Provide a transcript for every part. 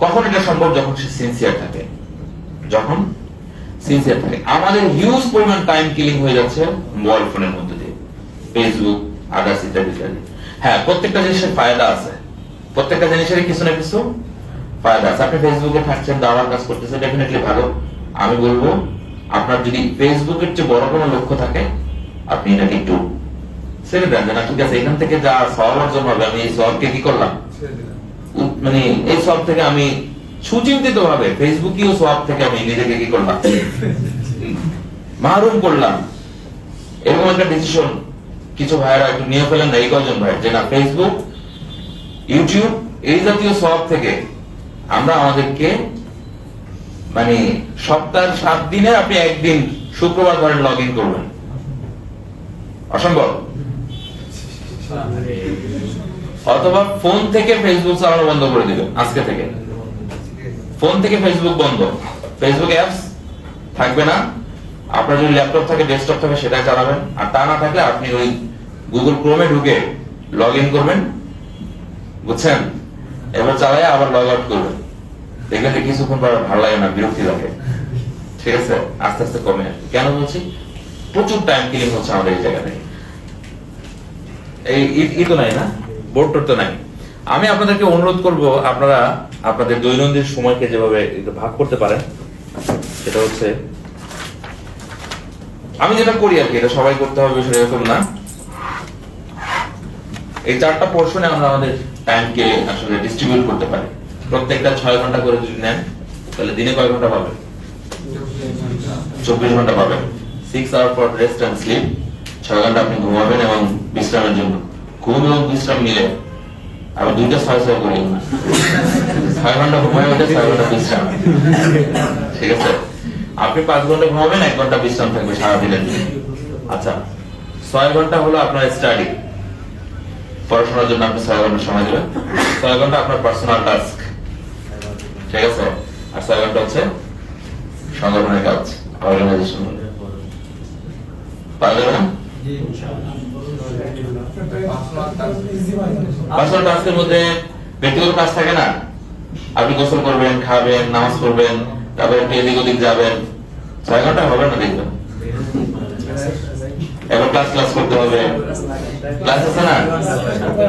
কখন এটা সম্ভব? যখন সে সিনসিয়ার থাকে। যখন সিনসিয়ার থাকে। আমাদের হিউজ পরিমাণ টাইম কিলিং হয়ে যাচ্ছে মোবাইল ফোনের মধ্যে দিয়ে। ফেসবুক আদার্স ইত্যাদি ইত্যাদি। হ্যাঁ প্রত্যেকটা জিনিসের ফায়দা আছে। প্রত্যেকটা জিনিসের কিছু না কিছু ফায়দা আছে। আপনি ফেসবুকে থাকছেন, দাওয়ার কাজ করতেছেন ডেফিনেটলি ভালো। আমি বলব, আপনার যদি ফেসবুকের চেয়ে বড় কোনো লক্ষ্য থাকে, আপনি এটাকে একটু ছেড়ে দেন যে, না, ঠিক আছে, এখান থেকে যা সব অর্জন হবে, আমি এই সবকে কি করলাম? মানে এই সব থেকে আমি সুচিন্তিত ভাবে ফেসবুকীয় সব থেকে আমি নিজেকে কি করলাম মাহরুম করলাম এরকম একটা ডিসিশন কিছু ভাইয়েরা একটু নিয়ে ফেলেন না এই কজন ভাই যে না ফেসবুক ইউটিউব এই জাতীয় সব থেকে আমরা আমাদেরকে মানে সপ্তাহের সাত দিনে আপনি একদিন শুক্রবার ধরেন লগ ইন করবেন অসম্ভব অথবা ফোন থেকে ফেসবুক চালানো বন্ধ করে দিবেন, আজকে থেকে। ফোন থেকে ফেসবুক বন্ধ। ফেসবুক অ্যাপস থাকবে না। আপনার যদি ল্যাপটপ থাকে ডেস্কটপ থাকে, সেটাই চালাবেন। আর তা না থাকলে আপনি ওই গুগল ক্রোমে ঢুকে লগ ইন করবেন। বুঝছেন? এবার চালাই আবার লগ আউট করবেন। দেখবেন কিছুক্ষণ পর ভালো লাগে না, বিরক্তি লাগে। ঠিক আছে? আস্তে আস্তে কমে আসবে। কেন বলছি? প্রচুর টাইম কিলিং হচ্ছে আমাদের এই জায়গাতে। এই তো নাই না? বোর্ড টোড তো নাই। আমি আপনাদেরকে অনুরোধ করব, আপনারা আপনাদের দৈনন্দিন সময়কে যেভাবে ভাগ করতে পারেন, সেটা হচ্ছে, আমি যেটা করি আর কি, এটা সবাই করতে হবে সেটা এরকম না। এই চারটা পোর্শনে আমরা আমাদের টাইমকে আসলে ডিস্ট্রিবিউট করতে পারি। প্রত্যেকটা ছয় ঘণ্টা করে যদি নেন, তাহলে দিনে কয় ঘণ্টা পাবেন? চব্বিশ ঘণ্টা পাবেন। Six hour for rest and sleep ছয় ঘণ্টা আপনি ঘুমাবেন এবং বিশ্রামের জন্য। ঘুম এবং বিশ্রাম মিলে আবার দুইটা ছয় ছয় করি। ছয় ঘণ্টা ঘুমায় ওঠে, ছয় ঘণ্টা বিশ্রাম। ঠিক আছে? আপনি পাঁচ ঘণ্টা ঘুমাবেন, এক ঘণ্টা বিশ্রাম থাকবে সারাদিনের আচ্ছা ছয় ঘণ্টা হলো আপনার স্টাডি পড়াশোনার জন্য আপনি ছয় ঘণ্টা সময় দেবেন ছয় ঘণ্টা আপনার পার্সোনাল টাস্ক ঠিক আছে? আর ছয় ঘণ্টা হচ্ছে সংগঠনের কাজ অর্গানাইজেশন পারবে না? পার্সোনাল টাস্কের মধ্যে ব্যক্তিগত কাজ থাকে না। আপনি গোসল করবেন, খাবেন, নামাজ পড়বেন, তারপরে এদিক ওদিক যাবেন। ছয় ঘণ্টা হবে না দেখবেন? এবার ক্লাস ক্লাস করতে হবে। ক্লাস আছে না?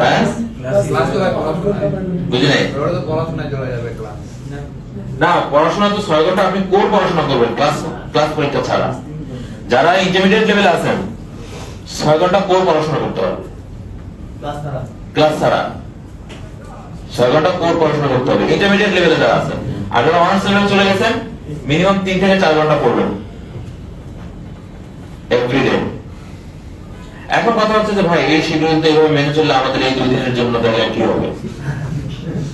হ্যাঁ? না, পড়াশোনা তো ছয় ঘণ্টা, আপনি কোর পড়াশোনা করবেন? ক্লাস ক্লাস পরীক্ষা ছাড়া। যারা ইন্টারমিডিয়েট লেভেলে আছেন ছয় ঘণ্টা কোর পড়াশোনা করতে হবে। ক্লাস ছাড়া। ছয় ঘণ্টা কোর পড়াশোনা করতে হবে। ইন্টারমিডিয়েট লেভেলে যারা আছেন আর যারা অনার্স লেভেলে চলে গেছেন মিনিমাম তিন থেকে চার ঘণ্টা পড়বেন। এভরিডে এখন কথা হচ্ছে যে ভাই এই শিডিউল তো এইভাবে মেনে চললে আমাদের এই দুই দিনের জন্য তাহলে কি হবে?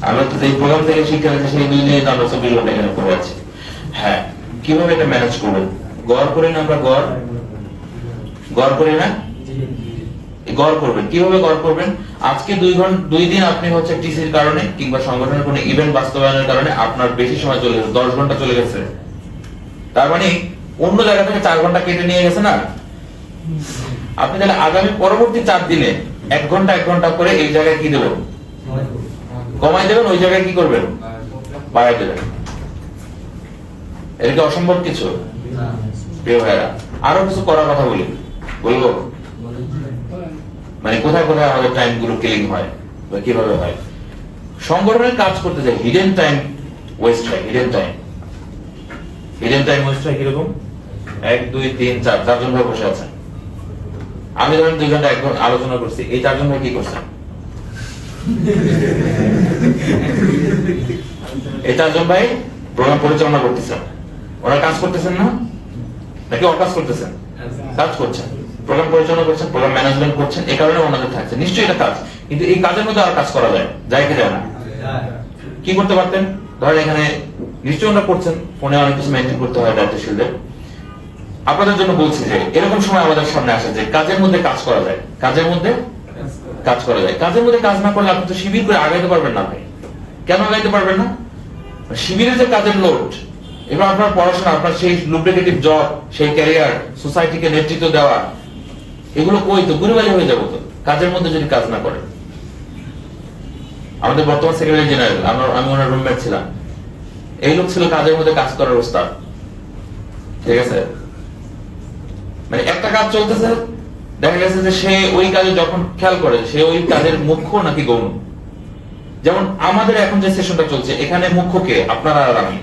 আমরা তো এই প্রোগ্রাম থেকে শিক্ষা নিচ্ছি সেই দুই দিনে তো আমরা চব্বিশ ঘণ্টা এখানে পড়ে আছি হ্যাঁ কীভাবে এটা ম্যানেজ করবেন? গড় করি না আমরা গড়? গড় করি না? গড় করবেন। কীভাবে গড় করবেন? আজকে দুই ঘণ্টা দুই দিন আপনি হচ্ছে টিসির কারণে কিংবা সংগঠনের কোনো ইভেন্ট বাস্তবায়নের কারণে আপনার বেশি সময় চলে গেছে, দশ ঘণ্টা চলে গেছে। তার মানে অন্য জায়গা থেকে চার ঘণ্টা কেটে নিয়ে গেছে না? আপনি তাহলে আগামী পরবর্তী চার দিনে এক ঘণ্টা এক ঘণ্টা করে এই জায়গায় কি দেবেন? কমাই দেবেন, ওই জায়গায় কি করবেন? বাড়াই দেবেন। এটা কি অসম্ভব কিছু। প্রিয় ভাইরা আরও কিছু করার কথা বলি। বলব? মানে কোথায় কোথায় আমাদের টাইমগুলো কিলিং হয় বা কীভাবে হয়। সংগঠনের কাজ করতে যায় হিডেন টাইম ওয়েস্ট হয় hidden time hidden time waste হয় কীরকম? এক, দুই, তিন, চার, চারজন ভাই বসে আছেন আমি ধরেন দুই ঘণ্টা এক ঘণ্টা আলোচনা করছি, এই চারজন ভাই কি করছেন এই চারজন ভাই প্রোগ্রাম পরিচালনা করতেছেন। ওরা কাজ করতেছেন না? নাকি অকাজ করতেছেন? কাজ করছেন। প্রোগ্রাম পরিচালনা করছেন প্রোগ্রাম ম্যানেজমেন্ট করছেন এই কারণে ওনাদের থাকছে। নিশ্চয়ই এটা কাজ, কিন্তু এই কাজের মধ্যে আর কাজ করা যায় যায় কি যায় না? কি করতে পারতেন? ধরেন এখানে নিশ্চয়ই ওনারা করছেন, ফোনে অনেক কিছু মেনটেন করতে হয় দায়িত্বশীলদের আপনাদের জন্য বলছি যে, এরকম সময় আমাদের সামনে আসে যে, কাজের মধ্যে কাজ করা যায়। কাজের মধ্যে কাজ করা যায়। কাজের মধ্যে কাজ না করলে আপনি তো শিবির করে আগাইতে পারবেন না ভাই। কেন আগাইতে পারবেন না? শিবিরের যে কাজের লোড, এবার আপনার পড়াশোনা, আপনার সেই লুব্রিকেটিভ জব সেই ক্যারিয়ার সোসাইটিকে নেতৃত্ব দেওয়া এগুলো কই তো? গুরুবাজি হয়ে যাব তো। কাজের মধ্যে যদি কাজ না করেন আমাদের বর্তমান সেক্রেটারি জেনারেল আমরা আমি ওনার রুমমেট ছিলাম। এই লোক ছিল কাজের মধ্যে কাজ করার ওস্তাদ। ঠিক আছে? মানে একটা কাজ চলতেছে, দেখা গেছে যে সে ওই কাজে যখন খেয়াল করে, সে ওই কাজের মুখ্য নাকি গৌণ? যেমন আমাদের এখন যে সেশনটা চলছে, এখানে মুখ্য কে? আপনারা আর আমি।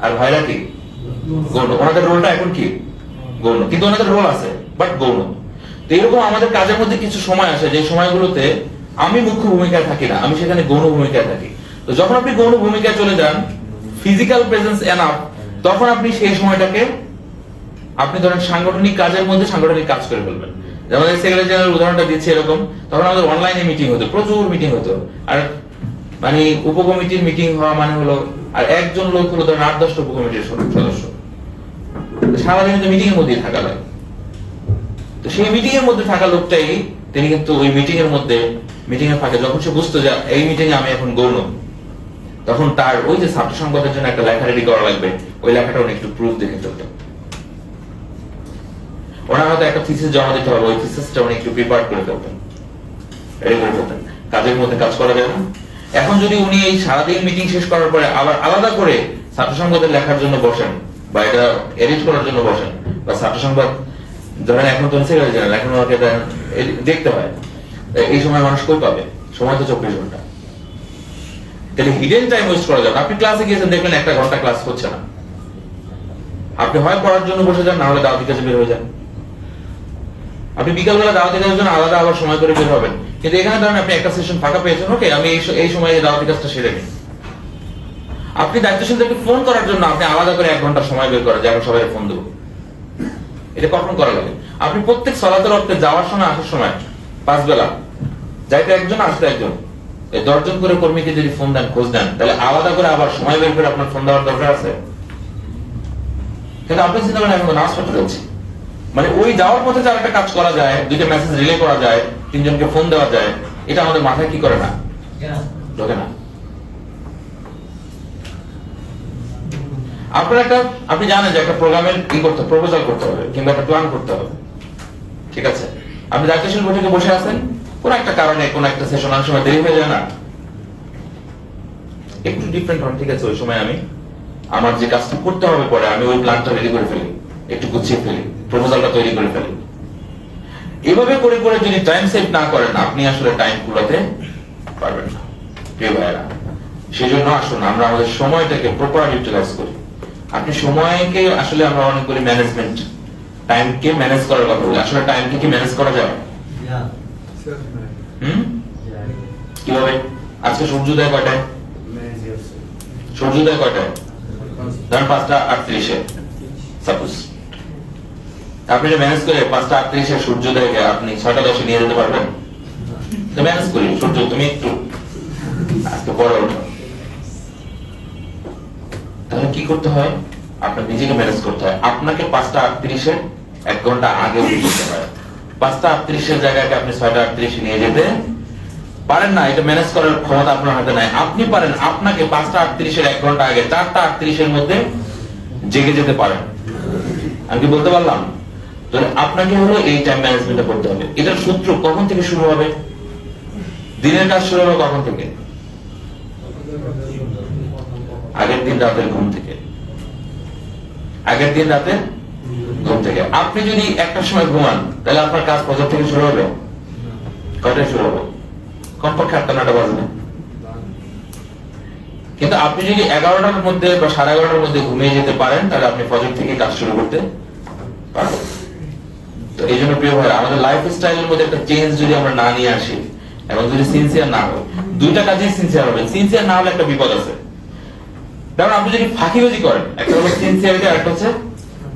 আর ভাইরা কি? গৌণ। ওনাদের রোলটা এখন কি? গৌণ। কিন্তু ওনাদের রোল আছে বাট গৌণ। এরকম আমাদের কাজের মধ্যে কিছু সময় আসে, যে সময়গুলোতে আমি মুখ্য ভূমিকায় থাকি না, আমি সেখানে গৌণ ভূমিকায় থাকি। তো যখন আপনি গৌণ ভূমিকায় চলে যান ফিজিক্যাল প্রেজেন্স এনাফ তখন আপনি সেই সময়টাকে, আপনি ধরেন সাংগঠনিক কাজের মধ্যে সাংগঠনিক কাজ করে ফেলবেন। যেমন সেক্রেটারি জেনারেল উদাহরণটা দিচ্ছি এরকম, তখন আমাদের অনলাইনে মিটিং হতো, প্রচুর মিটিং হতো। আর মানে উপকমিটির মিটিং হওয়া মানে হলো, আর একজন লোক হলো ধরেন আট, দশটা উপকমিটির সদস্য। সারাদিন তো মিটিং এর মধ্যেই থাকা লাগে। তো সেই মিটিং এর মধ্যে থাকা লোকটাই, তিনি কিন্তু ওই মিটিং এর মধ্যে মিটিং এর ফাঁকে যখন সে বুঝতো যে এই মিটিং এ আমি এখন গৌণ, তখন তার ওই যে ছাত্র সংবাদের জন্য একটা লেখা রেডি করা লাগবে, ওই লেখাটা উনি একটু প্রুফ দেখে চলতেন। ওনার হয়তো একটা থিসিস জমা দিতে হবে, ওই থিসিসটা একটু করে ফেলতেন। কাজের মধ্যে কাজ করা যাবে না। এখন যদি উনি এই সারাদিন মিটিং শেষ করার পরে আবার আলাদা করে ছাত্র লেখার জন্য বসেন, বা এটা এডিট করার জন্য বসেন, বা ছাত্র সংবাদ ধরেন এখন তো সেক্রেটারি জেনারেল এখন ওকে দেখতে হয়। এই সময় মানুষ কই পাবে? সময় তো চব্বিশ ঘণ্টা। তাহলে হিডেন টাইম ওয়েস্ট করা যাবে আপনি ক্লাসে গিয়েছেন দেখবেন একটা ঘণ্টা ক্লাস হচ্ছে না। আপনি হয় পড়ার জন্য বসে যান, না হলে দাওয়াতি কাজে বের হয়ে যান। আপনি বিকালবেলা দাওয়াতি কাজের জন্য আলাদা আবার সময় করে বের হবেন। কিন্তু এখানে ধরেন আপনি একটা সেশন ফাঁকা পেয়েছেন, ওকে, আমি এই সময় দাওয়াতি কাজটা সেরে নিই। আপনি দায়িত্বশীলদেরকে ফোন করার জন্য আপনি আলাদা করে এক ঘণ্টা সময় বের করেন যে, আমি সবাই ফোন দেবো। এটা কখন করা লাগে? আপনি প্রত্যেক সলাতের অর্থে যাওয়ার সময় আসার সময় পাঁচ বেলা যাইতে একজন আসতে একজন। দশজন করে কর্মীকে যদি ফোন দেন খোঁজ দেন তাহলে আলাদা করে আবার সময় বের করে আপনার ফোন দেওয়ার দরকার আছে? কিন্তু আপনি চিন্তা করেন আমি নাচ করতে যাচ্ছি মানে ওই যাওয়ার পথে যার একটা কাজ করা যায় দুইটা মেসেজ রিলে করা যায় তিনজনকে ফোন দেওয়া যায় এটা আমাদের মাথায় কি করে না? ঢোকে না। আপনার একটা, আপনি জানেন যে একটা প্রোগ্রামের কি করতে প্রপোজাল করতে হবে, কিংবা একটা প্ল্যান করতে হবে। ঠিক আছে? আপনি দায়িত্বশীল বৈঠকে বসে আছেন, কোন একটা কারণে, কোন একটা সেশন অনেক সময় দেরি হয়ে যায় না। একটু ডিফারেন্ট হন, ঠিক আছে? ওই সময় আমি, আমার যে কাজটা করতে হবে পরে, আমি ওই প্ল্যানটা রেডি করে ফেলি। একটু গুছিয়ে ফেলি প্রপোজালটা তৈরি করে ফেলি। এভাবে করে করে যদি টাইম সেভ না করেন, আপনি আসলে টাইম কুলাতে পারবেন না। প্রিয় ভাইয়েরা সেই জন্য আসুন, আমরা আমাদের সময়টাকে প্রপার ইউটিলাইজ করি। আপনি সময়কে আসলে আমরা অনেক করি ম্যানেজমেন্ট টাইমকে ম্যানেজ করার কথা বলি। আসলে টাইমকে কি ম্যানেজ করা যায়? হুম? কীভাবে? আজকে সূর্যোদয় কয়টায়? সূর্যোদয় কয়টায়? ধরেন পাঁচটা আটত্রিশে সাপোজ আপনি যে ম্যানেজ করে পাঁচটা আটত্রিশে সূর্যোদয়কে আপনি ছয়টা দশে নিয়ে যেতে পারবেন? ম্যানেজ করি সূর্য তুমি একটু। আজকে পরে ওঠো করতে হয় আপনার নিজেকে ম্যানেজ করতে হয়। আপনাকে পাঁচটা আটত্রিশে এক ঘণ্টা আগে উঠে যেতে হয়। পাঁচটা আটত্রিশের জায়গায় আপনি ছয়টা আটত্রিশে নিয়ে যেতে পারেন না, এটা ম্যানেজ করার ক্ষমতা আপনার হাতে নাই। আপনি পারেন, আপনাকে পাঁচটা আটত্রিশের এক ঘণ্টা আগে, চারটা আটত্রিশের মধ্যে জেগে যেতে পারেন। আমি কি বলতে পারলাম? আপনাকে হলো এই টাইম ম্যানেজমেন্টটা করতে হবে। এটার সূত্র কখন থেকে শুরু হবে? দিনের কাজ শুরু হবে কখন থেকে? আগের দিন রাতের ঘুম থেকে। আগের দিন রাতে ঘুম থেকে। আপনি যদি একটা সময় ঘুমান, তাহলে আপনার কাজ ফজর থেকে শুরু হবে? কয়টায় শুরু হবে? কমপক্ষে আটটা নটা বাজবে। কিন্তু আপনি যদি এগারোটার মধ্যে বা সাড়ে এগারোটার মধ্যে ঘুমিয়ে যেতে পারেন, তাহলে আপনি ফজর থেকে কাজ শুরু করতে পারবেন। তো এই জন্য প্রিয় ভাই আমাদের লাইফ স্টাইলের মধ্যে একটা চেঞ্জ যদি আমরা না নিয়ে আসি, এবং যদি সিনসিয়ার না হয়, দুইটা কাজেই সিনসিয়ার হবে। সিনসিয়ার না হলে একটা বিপদ আছে। কারণ আপনি যদি ফাঁকিবাজি করেন, একটা হলো সিনসিয়ারিটি আর একটা হচ্ছে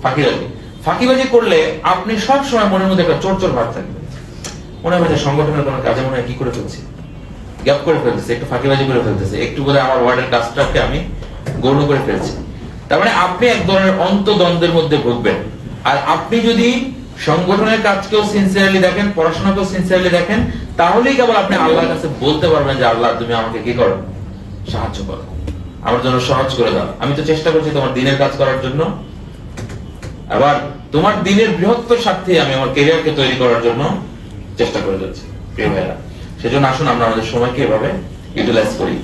ফাঁকিবাজি। ফাঁকিবাজি করলে আপনি সব সময় মনের মধ্যে একটা চোর চোর ভাব থাকবে। মনে হয় সংগঠনের কোনো কাজে মনে হয় কি করে ফেলছি? গ্যাপ করে ফেলতেছে, একটু ফাঁকিবাজি করে ফেলতেছে, একটু বলে আমার ওয়ার্ডের কাজটাকে আমি গৌণ করে ফেলছি। তার মানে আপনি এক ধরনের অন্তদ্বন্দ্বের মধ্যে ভুগবেন। আর আপনি যদি সংগঠনের কাজকেও সিনসিয়ারলি দেখেন, পড়াশোনাকেও সিনসিয়ারলি দেখেন, তাহলেই কেবল আপনি আল্লাহর কাছে বলতে পারবেন যে, আল্লাহ, তুমি আমাকে কি করো? সাহায্য করো। আমার জন্য সহজ করে দাও। আমি তো চেষ্টা করছি তোমার দিনের কাজ করার জন্য। আবার তোমার দিনের বৃহত্তর স্বার্থে আমি আমার কেরিয়ারকে তৈরি করার জন্য চেষ্টা করে যাচ্ছি। প্রিয় ভাইরা সেজন্য আসুন আমরা আমাদের সময়কে এভাবে ইউটিলাইজ করি।